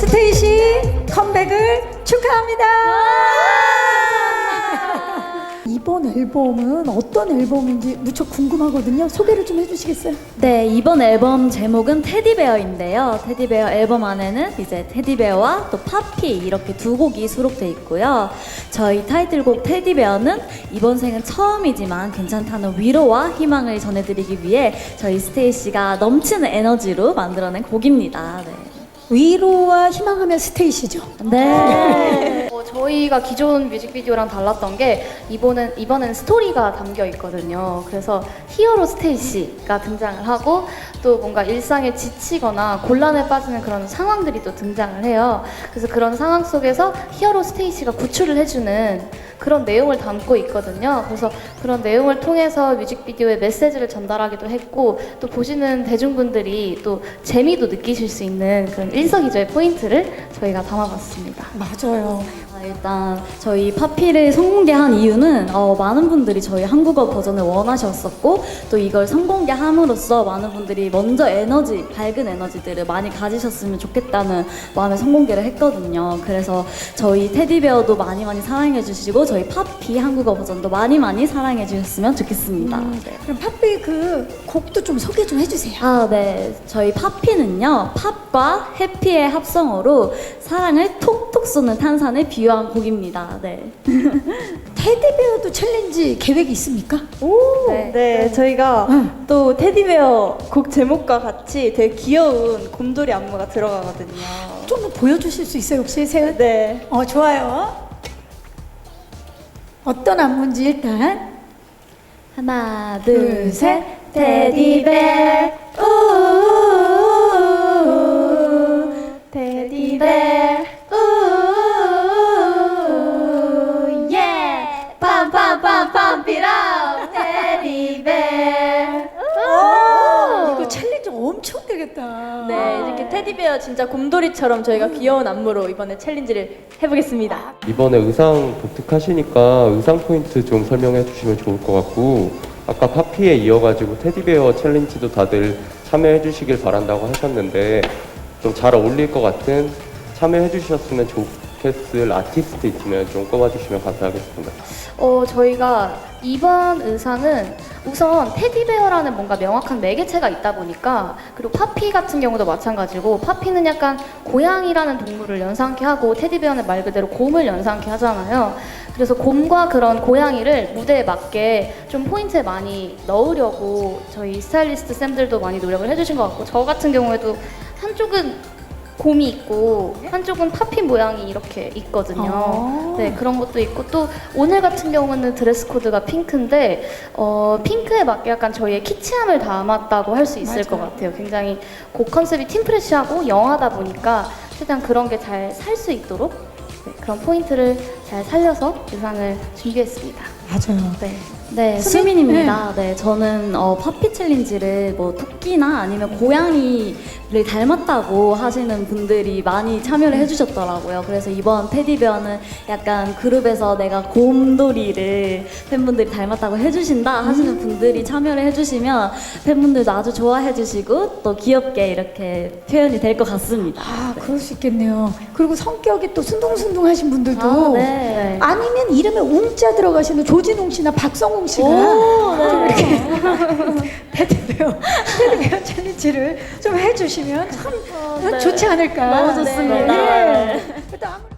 스테이시 컴백을 축하합니다. 이번 앨범은 어떤 앨범인지 무척 궁금하거든요. 소개를 좀 해주시겠어요? 네, 이번 앨범 제목은 테디베어인데요. 테디베어 앨범 안에는 이제 테디베어와 또 파피 이렇게 두 곡이 수록돼 있고요. 저희 타이틀곡 테디베어는 이번 생은 처음이지만 괜찮다는 위로와 희망을 전해드리기 위해 저희 스테이씨가 넘치는 에너지로 만들어낸 곡입니다. 네. 위로와 희망하면 스테이시죠. 네. 어, 저희가 기존 뮤직비디오랑 달랐던 게 이번엔 이번엔 스토리가 담겨 있거든요. 그래서 히어로 스테이시가 등장을 하고 또 뭔가 일상에 지치거나 곤란에 빠지는 그런 상황들이 또 등장을 해요. 그래서 그런 상황 속에서 히어로 스테이시가 구출을 해주는 그런 내용을 담고 있거든요. 그래서 그런 내용을 통해서 뮤직비디오에 메시지를 전달하기도 했고 또 보시는 대중분들이 또 재미도 느끼실 수 있는 그런 일석이조의 포인트를 저희가 담아봤습니다. 맞아요. 아, 일단 저희 파피를 선공개한 이유는 어, 많은 분들이 저희 한국어 버전을 원하셨었고 또 이걸 선공개함으로써 많은 분들이 먼저 에너지 밝은 에너지들을 많이 가지셨으면 좋겠다는 마음에 선공개를 했거든요. 그래서 저희 테디베어도 많이 많이 사랑해 주시고 저희 파피 한국어 버전도 많이 많이 사랑해 주셨으면 좋겠습니다. 네. 그럼 팝비 그 곡도 좀 소개 좀 해주세요. 아, 네. 저희 파피는요, 팝과 해피의 합성어로 사랑을 톡톡 쏘는 탄산을 비유 한 곡입니다. 네. 테디베어도 챌린지 계획이 있습니까? 네, 네, 저희가 응. 또 테디베어 곡 제목과 같이 되게 귀여운 곰돌이 안무가 들어가거든요. 좀 보여주실 수 있어요 혹시 세? 네. 어 좋아요. 어떤 안무인지 일단 하나, 둘. 셋. 테디베어, 되겠다. 네, 이렇게 테디베어 진짜 곰돌이처럼 저희가 귀여운 안무로 이번에 챌린지를 해보겠습니다. 이번에 의상 독특하시니까 의상 포인트 좀 설명해 주시면 좋을 것 같고 아까 파피에 이어가지고 테디베어 챌린지도 다들 참여해 주시길 바란다고 하셨는데 좀 잘 어울릴 것 같은 참여해 주셨으면 좋 겠을 아티스트 있으면 좀 꼽아주시면 감사하겠습니다. 어, 저희가 이번 의상은 우선 테디베어라는 뭔가 명확한 매개체가 있다 보니까 그리고 파피 같은 경우도 마찬가지고 파피는 약간 고양이라는 동물을 연상케 하고 테디베어는 말 그대로 곰을 연상케 하잖아요. 그래서 곰과 그런 고양이를 무대에 맞게 좀 포인트에 많이 넣으려고 저희 스타일리스트 쌤들도 많이 노력을 해주신 것 같고 저 같은 경우에도 한쪽은 곰이 있고 한쪽은 파피 모양이 이렇게 있거든요. 아. 네, 그런 것도 있고 또 오늘 같은 경우는 드레스 코드가 핑크인데 어, 핑크에 맞게 약간 저희의 키치함을 담았다고 할 수 있을 것 맞아요. 같아요. 굉장히 곡 컨셉이 팀프레시하고 영하다 보니까 최대한 그런 게 잘 살 수 있도록 네, 그런 포인트를 잘 살려서 의상을 준비했습니다. 맞아요. 네. 네, 수민입니다. 네, 저는 어, 파피 챌린지를 뭐 토끼나 아니면 고양이를 닮았다고 하시는 분들이 많이 참여를 해주셨더라고요. 그래서 이번 테디베어는 약간 그룹에서 내가 곰돌이를 팬분들이 닮았다고 해주신다 하시는 분들이 참여를 해주시면 팬분들도 아주 좋아해주시고 또 귀엽게 이렇게 표현이 될 것 같습니다. 아 그럴 수 있겠네요. 그리고 성격이 또 순둥순둥하신 분들도 아, 네. 아니면 이름에 웅자 들어가시는 조진웅 씨나 박성 웅 씨가 오, 네. 좀 이렇게 테디베어 테디베어 챌린지를 좀 해주시면 참 네. 좋지 않을까. 너무 좋습니다. 네. 네. 일단 아무-